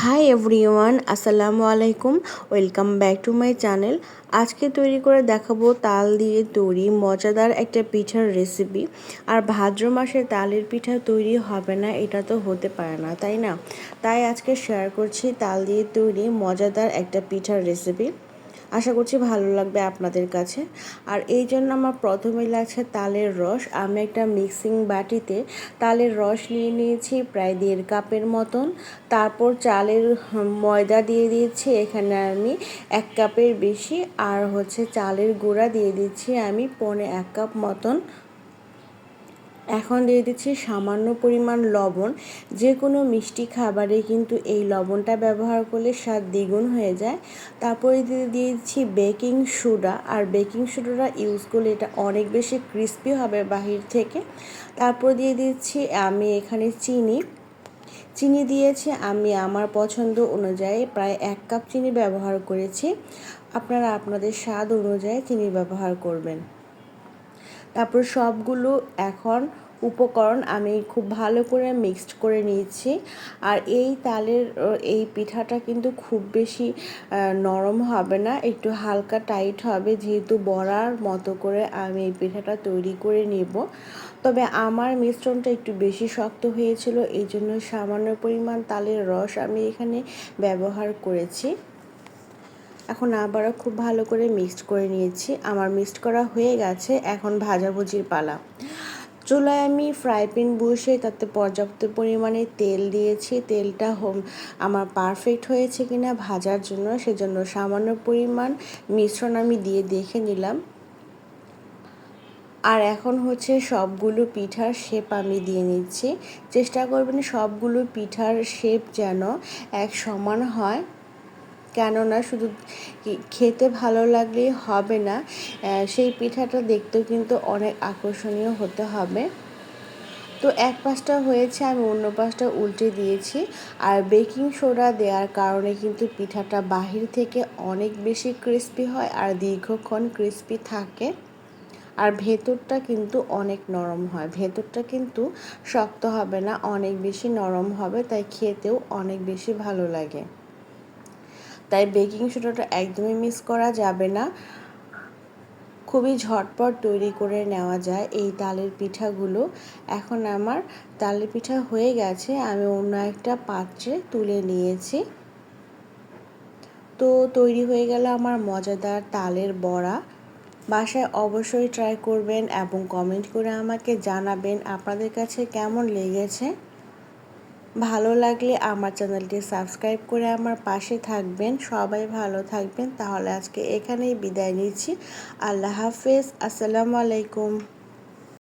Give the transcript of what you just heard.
High everyone আসসালামু আলাইকুম welcome back to my channel আজকে তৈরি করে দেখাবো তাল দিয়ে তৈরি মজাদার একটা পিঠার রেসিপি আর ভাদ্র মাসে তালের পিঠা তৈরি হবে না, এটা তো হতে পারে না, তাই না? তাই আজকে শেয়ার করছি তাল দিয়ে তৈরি মজাদার একটা পিঠার রেসিপি আশা করছি ভালো লাগবে আপনাদের কাছে। আর এই জন্য আমার প্রথমে লাগছে তালের রস। আমি একটা মিক্সিং বাটিতে তালের রস নিয়ে নিয়েছি, প্রায় দেড় কাপের মতন। তারপর চালের ময়দা দিয়ে দিয়েছি, এখানে আমি এক কাপের বেশি। আর হচ্ছে চালের গুঁড়া দিয়ে দিচ্ছি আমি পনে এক কাপ মতন। এখন দিয়ে দিচ্ছি সামান্য পরিমাণ লবণ। যে কোনো মিষ্টি খাবারে কিন্তু এই লবণটা ব্যবহার করলে স্বাদ দ্বিগুণ হয়ে যায়। তারপরে দিয়ে দিয়েছি বেকিং সোডা। আর বেকিং সোডাটা ইউজ করলে এটা অনেক বেশি ক্রিস্পি হবে বাহির থেকে। তারপর দিয়ে দিচ্ছি আমি এখানে চিনি। চিনি দিয়েছি আমি আমার পছন্দ অনুযায়ী প্রায় এক কাপ চিনি ব্যবহার করেছি। আপনারা আপনাদের স্বাদ অনুযায়ী চিনি ব্যবহার করবেন। তারপর সবগুলো এখন উপকরণ আমি খুব ভালো করে মিক্সড করে নিয়েছি। আর এই তালের এই পিঠাটা কিন্তু খুব বেশি নরম হবে না, একটু হালকা টাইট হবে, যেহেতু বড়ার মতো করে আমি এই পিঠাটা তৈরি করে নেব। তবে আমার মিশ্রণটা একটু বেশি শক্ত হয়েছিল এই জন্য সামান্য পরিমাণ তালের রস আমি এখানে ব্যবহার করেছি। এখন আবারও খুব ভালো করে মিক্সড করে নিয়েছি। আমার মিক্সড করা হয়ে গেছে এখন ভাজাভুজির পালা। চুলায় আমি ফ্রাই প্যান বসে তাতে পর্যাপ্ত পরিমাণে তেল দিয়েছি। তেলটা হোম, আমার পারফেক্ট হয়েছে কিনা ভাজার জন্য সেজন্য সামান্য পরিমাণ মিশ্রণ আমি দিয়ে দেখে নিলাম। আর এখন হচ্ছে সবগুলো পিঠার শেপ আমি দিয়ে নিচ্ছি। চেষ্টা করবেন সবগুলো পিঠার শেপ যেন এক সমান হয়। কেননা শুধু খেতে ভালো লাগলেই হবে না সেই পিঠাটা দেখতেও কিন্তু অনেক আকর্ষণীয় হতে হবে। তো এক পাশটা হয়েছে, আমি অন্য পাশটা উল্টে দিয়েছি। আর বেকিং সোডা দেওয়ার কারণে কিন্তু পিঠাটা বাহির থেকে অনেক বেশি ক্রিস্পি হয় আর দীর্ঘক্ষণ ক্রিস্পি থাকে। আর ভেতরটা কিন্তু অনেক নরম হয়। ভেতরটা কিন্তু শক্ত হবে না, অনেক বেশি নরম হবে, তাই খেতেও অনেক বেশি ভালো লাগে। তাই বেকিং সোডাটা একদমই মিস করা যাবে না। খুবই ঝটপট তৈরি করে নেওয়া যায় এই তালের পিঠাগুলো। এখন আমার তালের পিঠা হয়ে গেছে, আমি অন্য একটা পাত্রে তুলে নিয়েছি। তো তৈরি হয়ে গেল আমার মজাদার তালের বড়া। বাসায় অবশ্যই ট্রাই করবেন এবং কমেন্ট করে আমাকে জানাবেন আপনাদের কাছে কেমন লেগেছে। ভালো লাগলে আমার চ্যানেলটি সাবস্ক্রাইব করে আমার পাশে থাকবেন। সবাই ভালো থাকবেন। তাহলে আজকে এখানেই বিদায় নিচ্ছি। আল্লাহ হাফেজ। আসসালামু আলাইকুম।